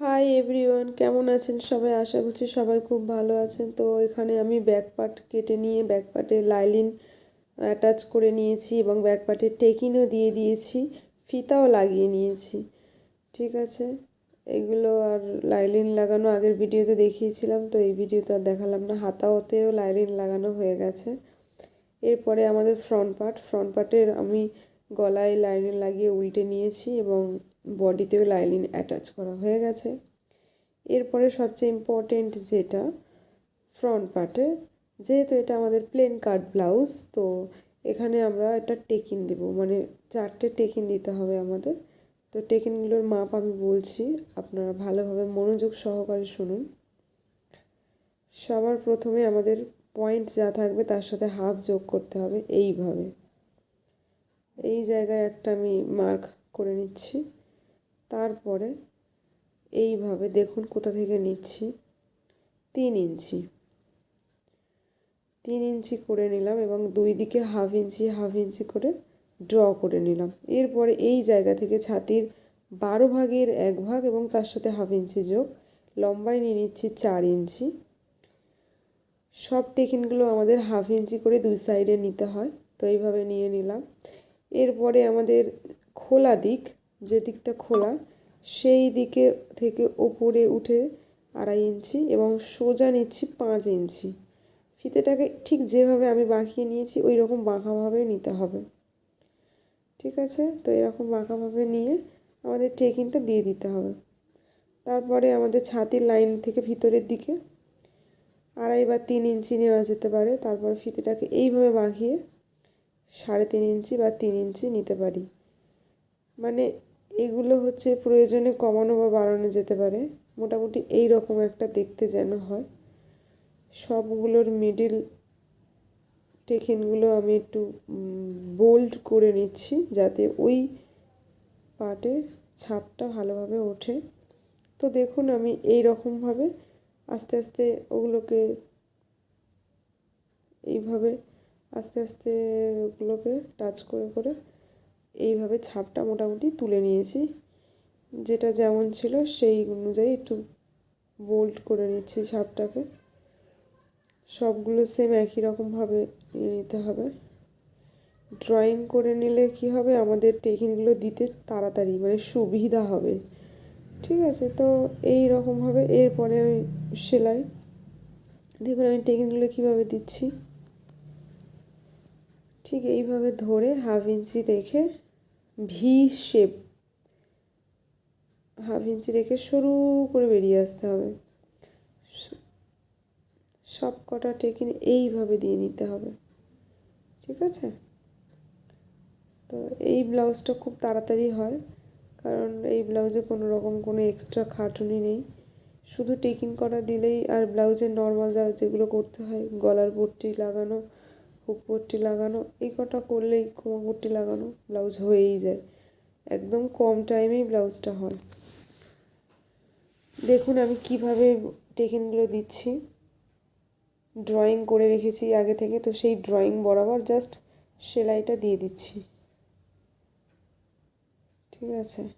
Hi everyone কেমন আছেন সবাই? আশা করছি সবাই খুব ভালো আছেন। তো এখানে আমি ব্যাক পার্ট কেটে নিয়ে ব্যাক পার্টে লাইলিন অ্যাটাচ করে নিয়েছি এবং ব্যাক পার্টে টেকিনও দিয়ে দিয়েছি, ফিতাও লাগিয়ে নিয়েছি। ঠিক আছে? এগুলো আর লাইলিন লাগানো আগের ভিডিওতে দেখিয়েছিলাম, তো এই ভিডিওতে আর দেখালাম না। হাতাওতেও লাইলিন লাগানো হয়ে গেছে। এরপরে আমাদের ফ্রন্ট পার্ট ফ্রন্ট পার্টের আমি গলায় লাইনিং লাগিয়ে উল্টে নিয়েছি এবং বডিতেও লাইনিং অ্যাটাচ করা হয়ে গেছে। এরপরে সবচেয়ে ইম্পর্টেন্ট যেটা ফ্রন্ট পার্টে যেহেতু এটা আমাদের প্লেন কাট ব্লাউজ তো এখানে আমরা এটা টেকিন দেব। মানে চারটে টেকিন দিতে হবে আমাদের। তো টেকিনগুলোর মাপ আমি বলছি, আপনারা ভালোভাবে মনোযোগ সহকারে শুনুন। সবার প্রথমে আমাদের পয়েন্ট যা থাকবে তার সাথে হাফ যোগ করতে হবে এইভাবে। এই জায়গায় একটা আমি মার্ক করে নিচ্ছি। তারপরে এইভাবে দেখুন কোথা থেকে নিচ্ছি। তিন ইঞ্চি। তিন ইঞ্চি করে নিলাম এবং দুই দিকে হাফ ইঞ্চি হাফ ইঞ্চি করে ড্র করে নিলাম। এরপরে এই জায়গা থেকে ছাতির বারো ভাগের এক ভাগ এবং তার সাথে হাফ ইঞ্চি যোগ লম্বায় নিয়ে নিচ্ছি চার ইঞ্চি। সব টেকিনগুলো আমাদের হাফ ইঞ্চি করে দুই সাইডে নিতে হয়, তো এইভাবে নিয়ে নিলাম। এরপরে আমাদের খোলা দিক যে দিকটা খোলা, সেই দিকে থেকে ওপরে উঠে আড়াই ইঞ্চি এবং সোজা নিচ্ছি পাঁচ ইঞ্চি। ফিতেটাকে ঠিক যেভাবে আমি বাঁকিয়ে নিয়েছি ওই রকম বাঁকাভাবে নিতে হবে। ঠিক আছে? তো এরকম বাঁকাভাবে নিয়ে আমাদের টেকিংটা দিয়ে দিতে হবে। তারপরে আমাদের ছাতির লাইন থেকে ভিতরের দিকে আড়াই বা তিন ইঞ্চি নেওয়া যেতে পারে। তারপর ফিতেটাকে এইভাবে বাঁকিয়ে সাড়ে তিন ইঞ্চি বা তিন ইঞ্চি নিতে পারি। মানে এগুলো হচ্ছে প্রয়োজনে কমানো বা বাড়ানো যেতে পারে। মোটামুটি এই রকম একটা দেখতে যেন হয়। সবগুলোর মিডিল টেকিনগুলো আমি একটু বোল্ড করে নিচ্ছি যাতে ওই পার্টে ছাপটা ভালোভাবে ওঠে। তো দেখুন আমি এই রকমভাবে আস্তে আস্তে ওগুলোকে, এইভাবে আস্তে আস্তে ওগুলোকে টাচ করে করে এইভাবে ছাপটা মোটামুটি তুলে নিয়েছি। যেটা যেমন ছিল সেই অনুযায়ী একটু বোল্ড করে নিচ্ছি ছাপটাকে। সবগুলো সেম একই রকমভাবে নিয়ে নিতে হবে। ড্রয়িং করে নিলে কি হবে? আমাদের টেকিনগুলো দিতে তাড়াতাড়ি মানে সুবিধা হবে। ঠিক আছে, তো এই রকমভাবে এরপরে আমি সেলাই। দেখুন, আমি টেকিনগুলো কীভাবে দিচ্ছি। ঠিক এইভাবে ধরে হাফ ইঞ্চি দেখে ভি শেপ হাফ ইঞ্চি রেখে সরু করে বেরিয়ে আসতে হবে। সব কটা টেকিন এইভাবে দিয়ে নিতে হবে। ঠিক আছে? তো এই ব্লাউজটা খুব তাড়াতাড়ি হয়, কারণ এই ব্লাউজে কোনো রকম কোনো এক্সট্রা খাটুনি নেই। শুধু টেকিং করা দিলেই আর ব্লাউজের নর্মাল যা যেগুলো করতে হয়, গলার পট্টি লাগানো পট্টি লাগানো, এই কটা করলেই কোমর লাগানো ব্লাউজ হয়েই যায়। একদম কম টাইমেই ব্লাউজটা হয়। দেখুন আমি কীভাবে টেকিনগুলো দিচ্ছি। ড্রয়িং করে রেখেছি আগে থেকে, তো সেই ড্রয়িং বরাবর জাস্ট সেলাইটা দিয়ে দিচ্ছি। ঠিক আছে?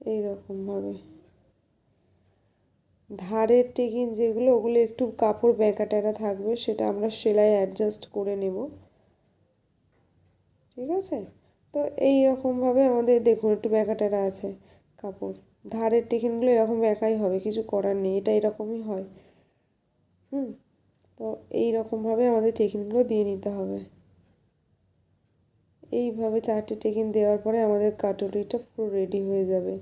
এই রকমভাবে ধারের টেকিন যেগুলো, ওগুলো একটু কাপড় ব্যাঁকা ট্যাঁকা থাকবে, সেটা আমরা সেলাই অ্যাডজাস্ট করে নেব। ঠিক আছে? তো এই রকমভাবে আমাদের দেখুন, একটু ব্যাঁকা ট্যাঁকা আছে, কাপড়। ধারের টিফিনগুলো এরকম একাই হবে, কিছু করার নেই, এটা এরকমই হয়। হুম? তো এই রকমভাবে আমাদের টিফিনগুলো দিয়ে নিতে হবে। এইভাবে চারটে টেকিন দেওয়ার পরে আমাদের কাটলিটা পুরো রেডি হয়ে যাবে।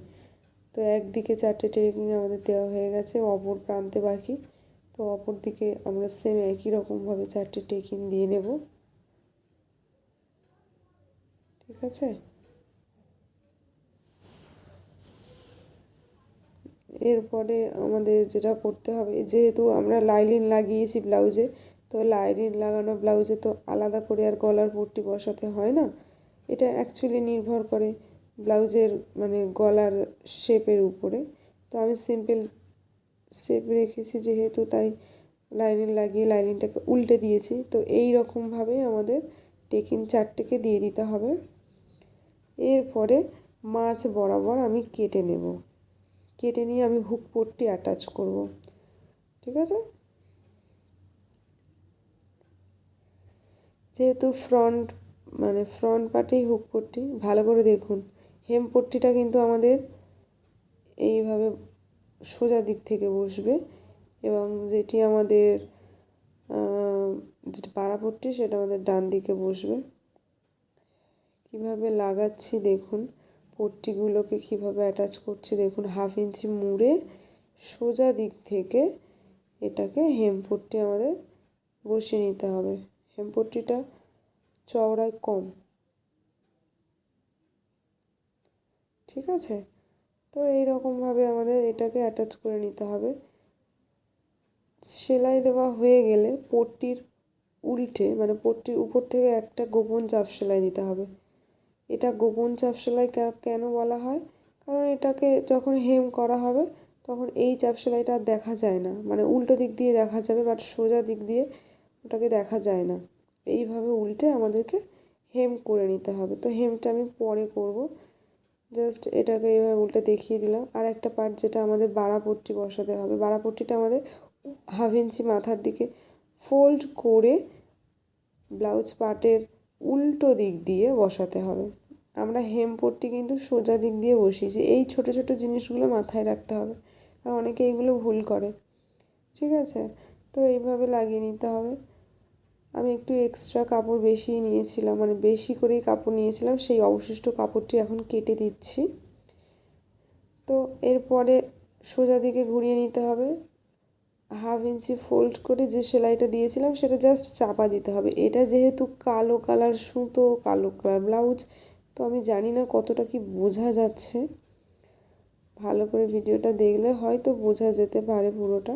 তো একদিকে চারটে টেকিন আমাদের দেওয়া হয়ে গেছে, অপর প্রান্তে বাকি। তো অপর দিকে আমরা সেম একই রকমভাবে চারটে টেকিন দিয়ে নেব। ঠিক আছে? এরপরে আমাদের যেটা করতে হবে, যেহেতু আমরা লাইলিন লাগিয়েছি ব্লাউজে, তো লাইলিন লাগানো ব্লাউজে তো আলাদা করে আর গলার পট্টি বসাতে হয় না। এটা অ্যাকচুয়ালি নির্ভর করে ব্লাউজের মানে গলার শেপের উপরে। তো আমি সিম্পল শেপ রেখেছি যেহেতু, তাই লাইনিং লাগিয়ে লাইনিংটাকে উল্টে দিয়েছি। তো এই রকমভাবে আমাদের টেকিং চারটেকে দিয়ে দিতে হবে। এরপরে মাছ বরাবর আমি কেটে নেব। কেটে নিয়ে আমি হুক পট্টি অ্যাটাচ করব। ঠিক আছে? যেহেতু ফ্রন্ট মানে ফ্রন্ট পার্টেই হুক পট্টি, ভালো করে দেখুন। হেম পট্টিটা কিন্তু আমাদের এইভাবে সোজা দিক থেকে বসবে এবং যেটি আমাদের যেটা পাড়া পট্টি সেটা আমাদের ডান দিকে বসবে। কীভাবে লাগাচ্ছি দেখুন, পট্টিগুলোকে কীভাবে অ্যাটাচ করছি দেখুন হাফ ইঞ্চি মুড়ে সোজা দিক থেকে এটাকে হেম পট্টি আমাদের বসিয়ে নিতে হবে। হেম পট্টিটা চওড়ায় কম। ঠিক আছে? তো এই এইরকমভাবে আমাদের এটাকে অ্যাটাচ করে নিতে হবে। সেলাই দেওয়া হয়ে গেলে পট্টির উল্টে মানে পট্টির উপর থেকে একটা গোপন চাপ সেলাই দিতে হবে। এটা গোপন চাপ সেলাই কেন বলা হয়? কারণ এটাকে যখন হেম করা হবে, তখন এই চাপ সেলাইটা দেখা যায় না। মানে উল্টো দিক দিয়ে দেখা যাবে বাট সোজা দিক দিয়ে ওটাকে দেখা যায় না। এইভাবে উল্টে আমাদেরকে হেম করে নিতে হবে। তো হেমটা আমি পরে করব। জাস্ট এটাকে এইভাবে উল্টে দেখিয়ে দিলাম। আর একটা পার্ট যেটা আমাদের বাড়াপট্টি বসাতে হবে। বাড়াপট্টিটা আমাদের হাফ ইঞ্চি মাথার দিকে ফোল্ড করে ব্লাউজ পার্টের উল্টো দিক দিয়ে বসাতে হবে। আমরা হেম পট্টি কিন্তু সোজা দিক দিয়ে বসিয়েছি। এই ছোট ছোট জিনিসগুলো মাথায় রাখতে হবে। আর অনেকে এইগুলো ভুল করে। ঠিক আছে? তো এইভাবে লাগিয়ে নিতে হবে। আমি একটু এক্সট্রা কাপড় বেশি নিয়েছিলাম মানে বেশি করেই কাপড় নিয়েছিলাম, সেই অবশিষ্ট কাপড়টি এখন কেটে দিচ্ছি। তো এরপরে সোজা দিকে ঘুরিয়ে নিতে হবে। হাফ ইঞ্চি ফোল্ড করে যে সেলাইটা দিয়েছিলাম, সেটা জাস্ট চাপা দিতে হবে। এটা যেহেতু কালো কালার সুতো, কালো কালার ব্লাউজ তো আমি জানি না কতটা কি বোঝা যাচ্ছে। ভালো করে ভিডিওটা দেখলে হয়তো বোঝা যেতে পারে পুরোটা।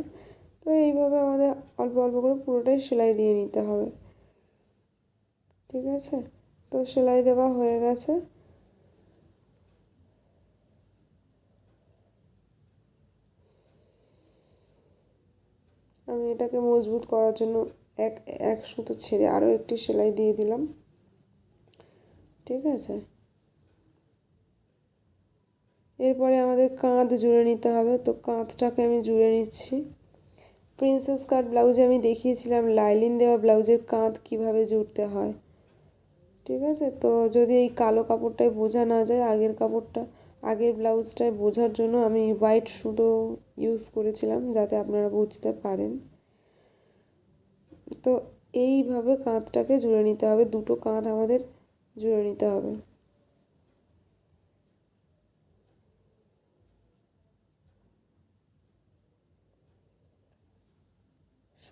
তো এইভাবে আমাদের অল্প অল্প করে পুরোটাই সেলাই দিয়ে নিতে হবে। ঠিক আছে? তো সেলাই দেওয়া হয়ে গেছে। আমি এটাকে মজবুত করার জন্য এক এক সুতো ছেড়ে আরও একটি সেলাই দিয়ে দিলাম। ঠিক আছে? এরপরে আমাদের কাঁধ জুড়ে নিতে হবে। তো কাঁধটাকে আমি জুড়ে নিচ্ছি। প্রিন্সেস কাট ব্লাউজে আমি দেখিয়েছিলাম, লাইলিন দেওয়া ব্লাউজের কাঁধ কীভাবে জুড়তে হয়। ঠিক আছে? তো যদি এই কালো কাপড়টায় বোঝা না যায়, আগের কাপড়টা, আগের ব্লাউজটায় বোঝার জন্য আমি হোয়াইট সুতো ইউজ করেছিলাম, যাতে আপনারা বুঝতে পারেন। তো এইভাবে কাঁধটাকে জুড়ে নিতে হবে, দুটো কাঁধ আমাদের জুড়ে নিতে হবে।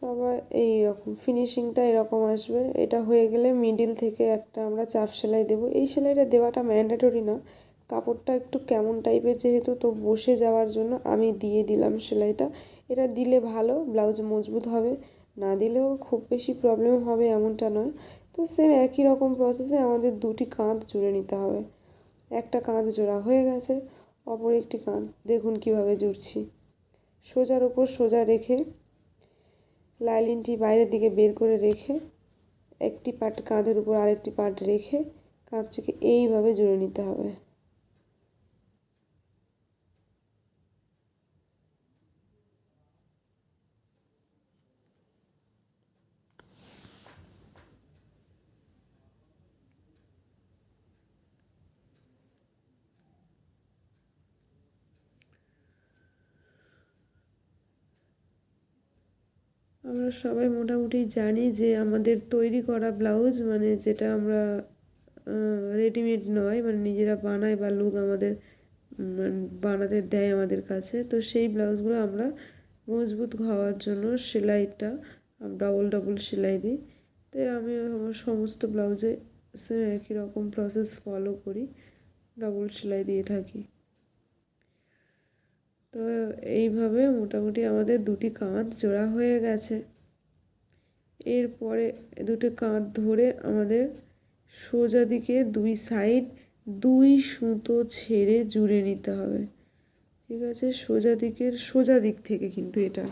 সবার এই রকম ফিনিশিংটা এরকম আসবে। এটা হয়ে গেলে মিডিল থেকে একটা আমরা চাপ সেলাই দেবো। এই সেলাইটা দেওয়াটা ম্যান্ডেটরি না। কাপড়টা একটু কেমন টাইপের যেহেতু তো বসে যাওয়ার জন্য আমি দিয়ে দিলাম সেলাইটা। এটা দিলে ভালো ব্লাউজ মজবুত হবে। না দিলেও খুব বেশি প্রবলেম হবে এমনটা নয়। তো সেম একই রকম প্রসেসে আমাদের দুটি কাঁধ জুড়ে নিতে হবে। একটা কাঁধ জোড়া হয়ে গেছে, অপর একটি কাঁধ। দেখুন কীভাবে জুড়ছি। সোজার ওপর সোজা রেখে লাইলিনটি বাইরের দিকে বের করে রেখে একটি পাট কাঁধের উপর আরেকটি পাট রেখে কাঁধটিকে এইভাবে জুড়ে নিতে হবে। আমরা সবাই মোটামুটি জানি যে আমাদের তৈরি করা ব্লাউজ মানে যেটা আমরা রেডিমেড নয় মানে নিজেরা বানাই বা লোক আমাদের বানাতে দেয় আমাদের কাছে। তো সেই ব্লাউজগুলো আমরা মজবুত হওয়ার জন্য সেলাইটা ডবল ডবল সেলাই দিই। তো আমি আমার সমস্ত ব্লাউজে সেম একই রকম প্রসেস ফলো করি ডবল সেলাই দিয়ে থাকি। তো এইভাবে মোটামুটি আমাদের দুটি কাঁধ জোড়া হয়ে গেছে। এরপরে দুটো কাঁধ ধরে আমাদের সোজা দিকে দুই সাইড দুই সুতো ছেড়ে জুড়ে নিতে হবে। ঠিক আছে, সোজা দিকের, সোজা দিক থেকে কিন্তু এটা।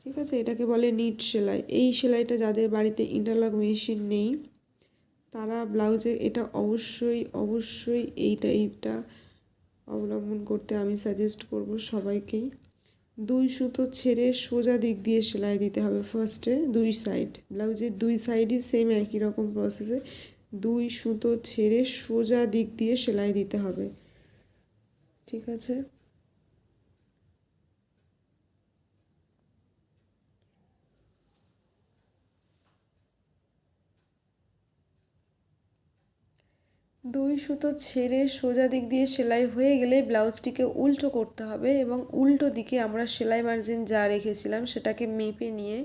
ঠিক আছে, এটাকে বলে নিট সেলাই। এই সেলাইটা যাদের বাড়িতে ইন্টারলক মেশিন নেই, তারা ব্লাউজে এটা অবশ্যই অবশ্যই এই টাইপটা অবলম্বন করতে আমি সাজেস্ট করব সবাইকেই। দুই সুতো ছেড়ে সোজা দিক দিয়ে সেলাই দিতে হবে ফার্স্টে দুই সাইড ব্লাউজের দুই সাইডই সেম একই রকম প্রসেসে দুই সুতো ছেড়ে সোজা দিক দিয়ে সেলাই দিতে হবে। ঠিক আছে? দুই সুতো ছেড়ে সোজা দিক দিয়ে সেলাই হয়ে গেলে ব্লাউজটিকে উল্টো করতে হবে এবং উল্টো দিকে আমরা সেলাই মার্জিন যা রেখেছিলাম সেটাকে মেপে নিয়ে,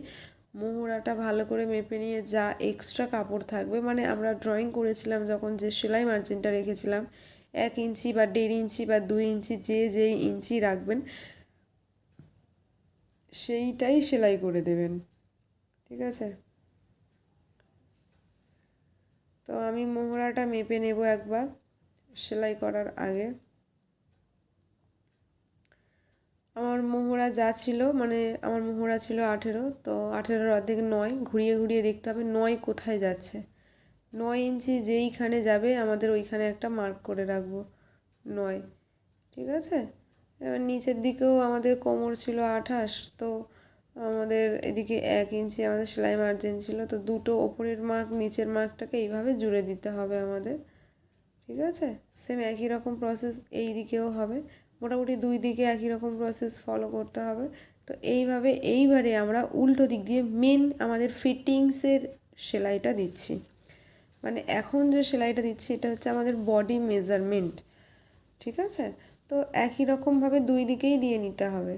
মোহরাটা ভালো করে মেপে নিয়ে যা এক্সট্রা কাপড় থাকবে মানে আমরা ড্রয়িং করেছিলাম যখন যে সেলাই মার্জিনটা রেখেছিলাম, এক ইঞ্চি বা দেড় ইঞ্চি বা দুই ইঞ্চি যে যেই ইঞ্চি রাখবেন, সেইটাই সেলাই করে দেবেন। ঠিক আছে? তো আমি মোহরাটা মেপে নেব একবার, সেলাই করার আগে। আমার মোহরা যা ছিল মানে আমার মোহরা ছিল আঠেরো, তো আঠেরোর অর্ধেক নয়, ঘুরিয়ে ঘুরিয়ে দেখতে হবে নয় কোথায় যাচ্ছে। নয় ইঞ্চি যেইখানে যাবে, আমাদের ওইখানে একটা মার্ক করে রাখব, নয়, ঠিক আছে? এবার নিচের দিকেও আমাদের কোমর ছিল আঠাশ, তো আমাদের এদিকে এক ইঞ্চি আমাদের সেলাই মার্জিন ছিল, তো দুটো ওপরের মার্ক নিচের মার্কটাকে এইভাবে জুড়ে দিতে হবে আমাদের, ঠিক আছে? সেম একই রকম প্রসেস এই দিকেও হবে, মোটামুটি দুই দিকে একই রকম প্রসেস ফলো করতে হবে। তো এইভাবে এইবারে আমরা উল্টো দিক দিয়ে মেন আমাদের ফিটিংসের সেলাইটা দিচ্ছি। মানে এখন যে সেলাইটা দিচ্ছি, এটা হচ্ছে আমাদের বডি মেজারমেন্ট ঠিক আছে? তো একই রকমভাবে দুই দিকেই দিয়ে নিতে হবে।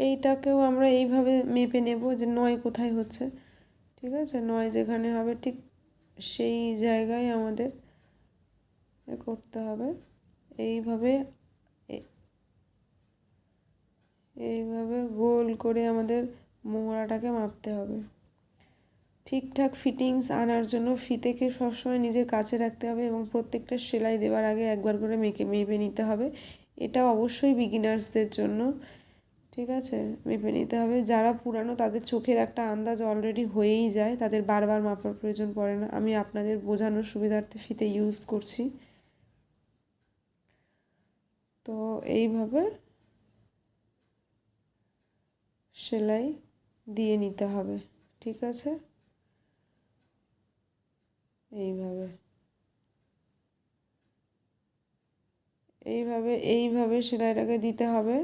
এইটাকেও আমরা এইভাবে মেপে নেব যে নয় কোথায় হচ্ছে, ঠিক আছে? নয় যেখানে হবে ঠিক সেই জায়গায় আমাদের করতে হবে। এইভাবে এইভাবে গোল করে আমাদের মোহরাটাকে মাপতে হবে। ঠিকঠাক ফিটিংস আনার জন্য ফিতেকে সবসময় নিজের কাছে রাখতে হবে এবং প্রত্যেকটা সেলাই দেওয়ার আগে একবার করে মেকে মেপে নিতে হবে। এটা অবশ্যই বিগিনার্সদের জন্য। ঠিক আছে? মেপে নিতে হবে। যারা পুরানো, তাদের চোখের একটা আন্দাজ অলরেডি হয়েই যায়। তাদের বারবার মাপার প্রয়োজন পড়ে না। আমি আপনাদের বোঝানোর সুবিধার্থে ফিতে ইউজ করছি। তো এইভাবে সেলাই দিয়ে নিতে হবে। ঠিক আছে? এইভাবে। এইভাবে এইভাবে সেলাইটাকে দিতে হবে।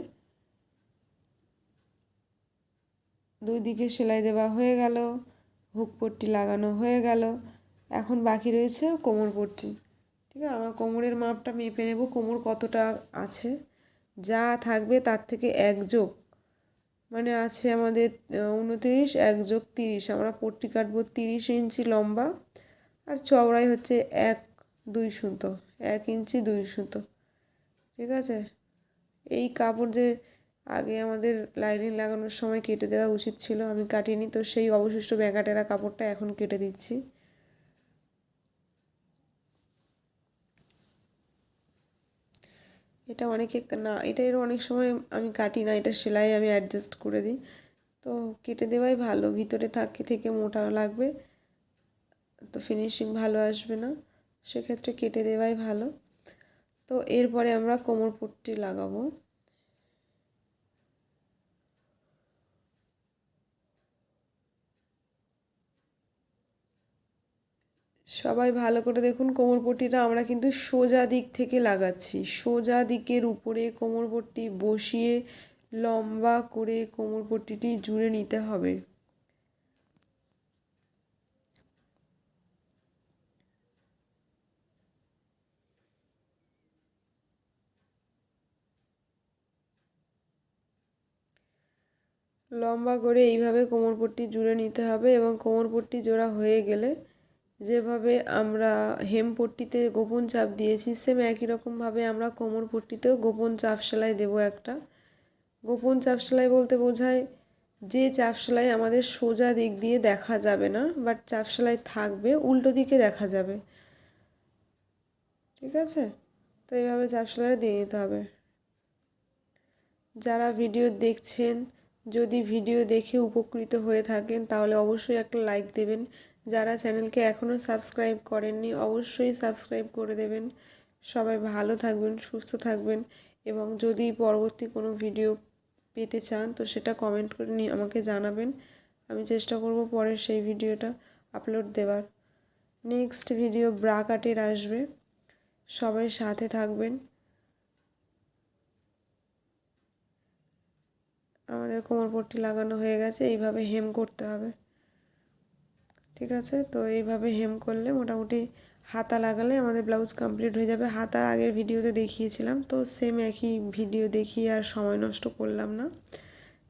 দুই দিকে সেলাই দেওয়া হয়ে গেল, হুক পট্টি লাগানো হয়ে গেল। এখন বাকি রয়েছে কোমর পট্টি। ঠিক আছে, আমার কোমরের মাপটা মেপে নেব, কোমর কতটা আছে? যা থাকবে তার থেকে এক যোগ। মানে আছে আমাদের উনতিরিশ, এক যোগ তিরিশ। আমরা পট্টি কাটবো তিরিশ ইঞ্চি লম্বা আর চওড়াই হচ্ছে এক দুই সুতো, এক ইঞ্চি দুই সুতো। ঠিক আছে? এই কাপড় যে আগে আমাদের লাইনিং লাগানোর সময় কেটে দেওয়া উচিত ছিল, আমি কাটিনি, তো সেই অবশিষ্ট ব্যাগাটেরা কাপড়টা এখন কেটে দিচ্ছি। এটা অনেকে না, এটা এর অনেক সময় আমি কাটি না, এটা সেলাই আমি অ্যাডজাস্ট করে দিই। তো কেটে দেওয়াই ভালো, ভিতরে থাকে, থেকে মোটা লাগবে, তো ফিনিশিং ভালো আসবে না, সেক্ষেত্রে কেটে দেওয়াই ভালো। তো এরপরে আমরা কোমর পট্টি লাগাবো। সবাই ভালো করে দেখুন, কোমরপট্টিটা আমরা কিন্তু সোজা দিক থেকে লাগাচ্ছি। সোজা দিকের উপরে কোমরপট্টি বসিয়ে লম্বা করে কোমরপট্টিটি জুড়ে নিতে হবে। লম্বা করে এইভাবে কোমরপট্টি জুড়ে নিতে হবে এবং কোমরপট্টি জোড়া হয়ে গেলে যেভাবে আমরা হেম পট্টিতে গোপন চাপ দিয়েছি সেম একই রকমভাবে আমরা কোমর পট্টিতেও গোপন চাপ সেলাই দেবো একটা। গোপন চাপ সেলাই বলতে বোঝায় যে চাপ সেলাই আমাদের সোজা দিক দিয়ে দেখা যাবে না বাট চাপ সেলাই থাকবে, উল্টো দিকে দেখা যাবে। ঠিক আছে? তো এইভাবে চাপ সেলাইটা দিয়ে নিতে হবে। যারা ভিডিও দেখছেন, যদি ভিডিও দেখে উপকৃত হয়ে থাকেন, তাহলে অবশ্যই একটা লাইক দেবেন। যারা চ্যানেলকে এখনও সাবস্ক্রাইব করেননি, অবশ্যই সাবস্ক্রাইব করে দেবেন। সবাই ভালো থাকবেন, সুস্থ থাকবেন এবং যদি পরবর্তী কোনো ভিডিও পেতে চান, তো সেটা কমেন্ট করে নিয়ে আমাকে জানাবেন। আমি চেষ্টা করব পরে সেই ভিডিওটা আপলোড দেওয়ার। নেক্সট ভিডিও ব্রা কাটের আসবে। সবাই সাথে থাকবেন। আমাদের কোমরপট্টি লাগানো হয়ে গেছে, এইভাবে হেম করতে হবে। ঠিক আছে? তো এইভাবে হেম করলে মোটামুটি হাতা লাগালে আমাদের ব্লাউজ কমপ্লিট হয়ে যাবে। হাতা আগের ভিডিওতে দেখিয়েছিলাম, তো সেম একই ভিডিও দেখিয়ে আর সময় নষ্ট করলাম না।